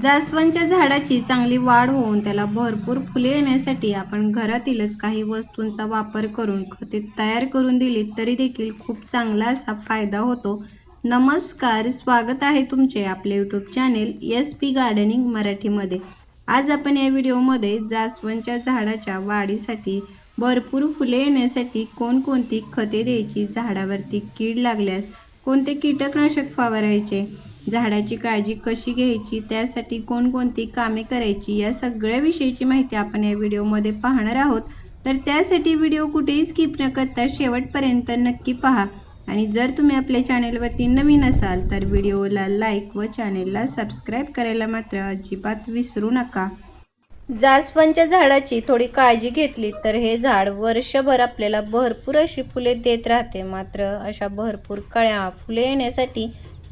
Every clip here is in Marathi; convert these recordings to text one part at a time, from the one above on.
जास्वंदच्या झाडाची चांगली वाढ होऊन त्याला भरपूर फुले येण्यासाठी आपण घरातीलच काही वस्तूंचा वापर करून खते तयार करून दिली तरी देखील खूप चांगला असा फायदा होतो. नमस्कार स्वागत आहे तुमचे आपले YouTube channel S P gardening मराठीमध्ये. आज आपण या व्हिडिओमध्ये जास्वंदच्या झाडाच्या वाढीसाठी भरपूर फुले येण्यासाठी कोणकोणती खते द्यायची झाडावरती कीड लागल्यास कोणते कीटकनाशक फवारायचे? झाडाची काळजी कशी घ्यायची? त्यासाठी कोणकोणती कामे करायची? या सगळ्या विषयीची माहिती आपण या व्हिडिओमध्ये पाहणार आहोत. तर त्यासाठी व्हिडिओ कुठेही स्किप न करता शेवटपर्यंत नक्की पहा. आणि जर तुम्ही आपल्या चॅनेलवरती नवीन असाल तर व्हिडिओला लाईक व चॅनेलला सबस्क्राईब करायला मात्र अजिबात विसरू नका. जास्वंदच्या झाडाची थोडी काळजी घेतली तर हे झाड वर्षभर आपल्याला भरपूर अशी फुले देत राहते. मात्र अशा भरपूर कळ्या फुले येण्यासाठी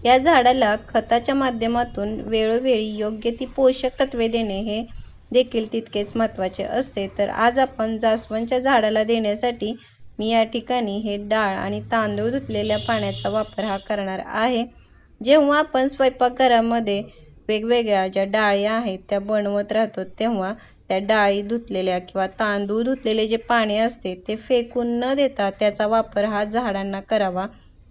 या झाडाला खताच्या माध्यमातून वेळोवेळी योग्य ती पोषक तत्वे देणे हे देखील तितकेच महत्त्वाचे असते. तर आज आपण जास्वंदच्या झाडाला देण्यासाठी मी या ठिकाणी हे डाळ आणि तांदूळ धुतलेल्या पाण्याचा वापर हा करणार आहे. जेव्हा आपण स्वयंपाकघरामध्ये वेगवेगळ्या ज्या डाळी आहेत त्या बनवत राहतो तेव्हा त्या डाळी धुतलेल्या किंवा तांदूळ धुतलेले जे पाणी असते ते फेकून न देता त्याचा वापर हा झाडांना करावा.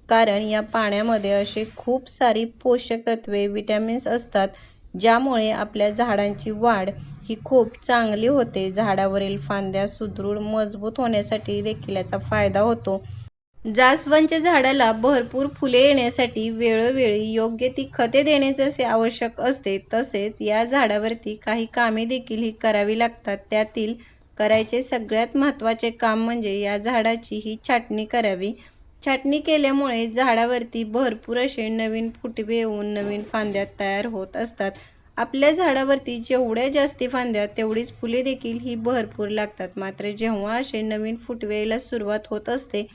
कारण या पाण्यामध्ये असे खूप सारी पोषक तत्वे विटॅमिन्स असतात ज्यामुळे आपल्या झाडांची वाढ ही खूप चांगली होते. झाडावरील फांद्या सुदृढ मजबूत होण्यासाठी देखील याचा फायदा होतो. जास्वंदच्या झाडाला भरपूर फुले येण्यासाठी वेळोवेळी योग्य ती खते देणे जसे आवश्यक असते तसेच या झाडावरती काही कामे देखील ही करावी लागतात. त्यातील करायचे सगळ्यात महत्त्वाचे काम म्हणजे या झाडाची ही छाटणी करावी. छाटणी केल्यामुळे झाडावरती भरपूर असे नवीन फुटवे येऊन नवीन फांद्या तयार होत असतात. आपल्या झाडावरती जेवढ्या जास्ती फांद्या तेवढीच फुले देखील ही भरपूर लागतात. मात्र जेव्हा असे नवीन फुटवेला सुरुवात होत असते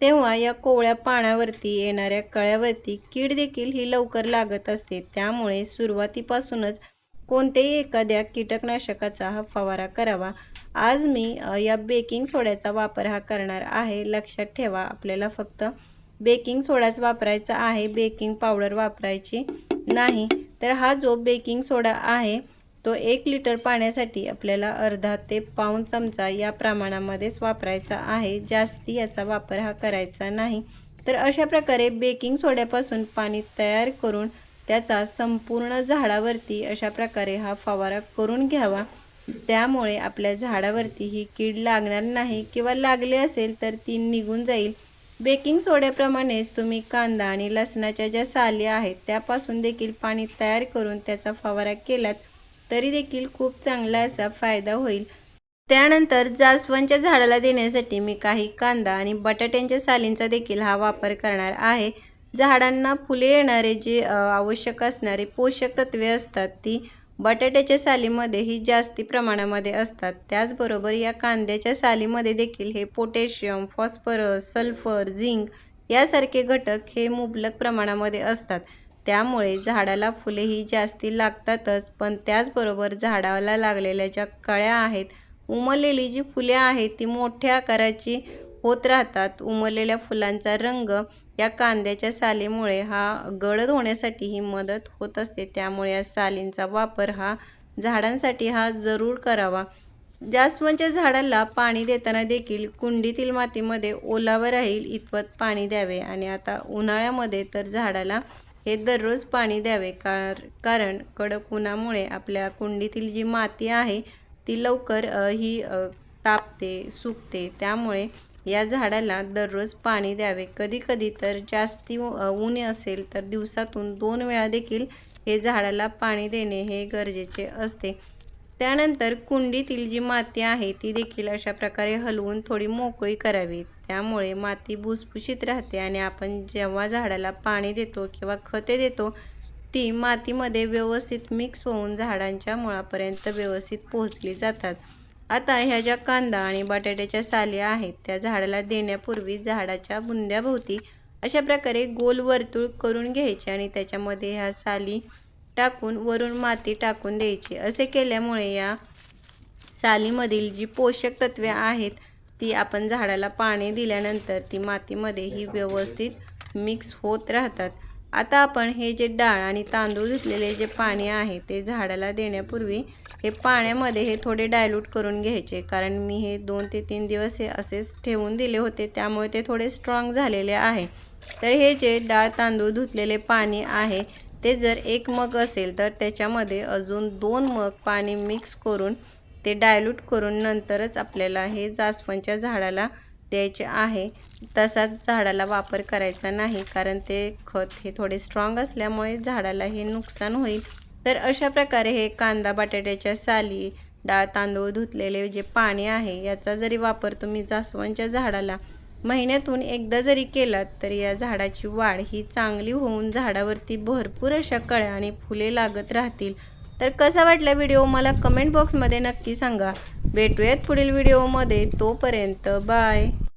तेव्हा या कोवळ्या पाण्यावरती येणाऱ्या कळ्यावरती कीड देखील ही लवकर लागत असते. त्यामुळे सुरुवातीपासूनच कोणत्याही एखाद्या कीटकनाशकाचा हा फवारा करावा. आज मी या बेकिंग सोड्याचा वापर हा करणार आहे. लक्षात ठेवा आपल्याला फक्त बेकिंग सोडाच वापरायचा आहे. बेकिंग पावडर वापरायची नाही. तर हा जो बेकिंग सोडा आहे तो एक लिटर पाण्यासाठी आपल्याला अर्धा ते पाऊण चमचा या प्रमाणामध्येच वापरायचा आहे. जास्ती याचा वापर हा करायचा नाही. तर अशा प्रकारे बेकिंग सोड्यापासून पाणी तयार करून त्याचा संपूर्ण झाडावरती अशा प्रकारे हा फवारा करून घ्यावा. त्यामुळे आपल्या झाडावरती ही कीड लागणार नाही किंवा लागले असेल तर ती निघून जाईल. बेकिंग सोड्याप्रमाणेच तुम्ही कांदा आणि लसणाच्या ज्या साली आहेत त्यापासून देखील पाणी तयार करून त्याचा फवारा केलात तरी देखील खूप चांगला असा फायदा होईल. त्यानंतर जास्वंदच्या झाडाला देण्यासाठी मी काही कांदा आणि बटाट्यांच्या सालींचा देखील हा वापर करणार आहे. झाडांना फुले येणारे जे आवश्यक असणारे पोषक तत्वे असतात ती बटाट्याच्या सालीमध्ये ही जास्ती प्रमाणामध्ये असतात. त्याचबरोबर या कांद्याच्या सालीमध्ये देखील हे पोटॅशियम फॉस्फरस सल्फर झिंक यासारखे घटक हे मुबलक प्रमाणामध्ये असतात. त्यामुळे झाडाला फुले ही जास्ती लागतातच पण त्याचबरोबर झाडाला लागलेल्या ज्या कळ्या आहेत उमललेली जी फुले आहेत ती मोठ्या आकाराची होत राहतात. उमललेल्या फुलांचा रंग या कांद्याच्या सालीमुळे हा गडद होण्यासाठी ही मदत होत असते. त्यामुळे या सालींचा वापर हा झाडांसाठी हा जरूर करावा. जास्वंदच्या झाडाला पाणी देताना देखील कुंडीतील मातीमध्ये ओलावा राहील इतपत पाणी द्यावे आणि आता उन्हाळ्यामध्ये तर झाडाला हे दररोज पाणी द्यावे. कार कारण कडक उन्हामुळे आपल्या कुंडीतील जी माती आहे ती लवकर ही तापते सुकते. त्यामुळे या झाडाला दररोज पाणी द्यावे. कधी कधी तर जास्ती ऊन असेल तर दिवसातून दोन वेळा देखील हे झाडाला पाणी देणे हे गरजेचे असते. त्यानंतर कुंडीतील जी माती आहे ती देखील अशा प्रकारे हलवून थोडी मोकळी करावी. त्यामुळे माती भुसभुशीत राहते आणि आपण जेव्हा झाडाला पाणी देतो किंवा खते देतो ती मातीमध्ये व्यवस्थित मिक्स होऊन झाडांच्या मुळापर्यंत व्यवस्थित पोहोचली जातात. आता ह्या ज्या कांदा आणि बटाट्याच्या साल्या आहेत त्या झाडाला देण्यापूर्वी झाडाच्या बुंद्याभोवती अशा प्रकारे गोल वर्तुळ करून घ्यायचे आणि त्याच्यामध्ये ह्या साली टाकून वरून माती टाकून द्यायची. असे केल्यामुळे या सालीमधील जी पोषक तत्वे आहेत ती आपण झाडाला पाणी दिल्यानंतर ती मातीमध्ये ही व्यवस्थित मिक्स होत राहतात. आता आपण हे जे डाळ आणि तांदूळ धुतलेले जे पाणी आहे ते झाडाला देण्यापूर्वी हे पाण्यामध्ये हे थोडे डायल्यूट करून घ्यायचे. कारण मी हे दोन ते तीन दिवस हे असेच ठेवून दिले होते. त्यामुळे ते थोडे स्ट्रॉंग झालेले आहे. तर हे जे डाळ तांदूळ धुतलेले पाणी आहे ते जर एक मग असेल तर त्याच्यामध्ये अजून दोन मग पाणी मिक्स करून ते डायल्यूट करून नंतरच आपल्याला हे जास्वंदच्या झाडाला द्यायचे आहे. तसाच झाडाला वापर करायचा नाही कारण ते खत हे थोडे स्ट्रॉंग असल्यामुळे झाडाला हे नुकसान होईल. तर अशा प्रकारे हे कांदा बटाट्याच्या साली डाळ तांदूळ धुतलेले जे पाणी आहे याचा जरी वापर तुम्ही जास्वंदच्या झाडाला महिन्यातून एकदा जरी केलात तर या झाडाची वाढ ही चांगली होऊन झाडावरती भरपूर अशा कळ्या आणि फुले लागत राहतील. तर कसा वाटला व्हिडिओ मला कमेंट बॉक्समध्ये नक्की सांगा. भेटूयात पुढील व्हिडिओमध्ये. तोपर्यंत बाय.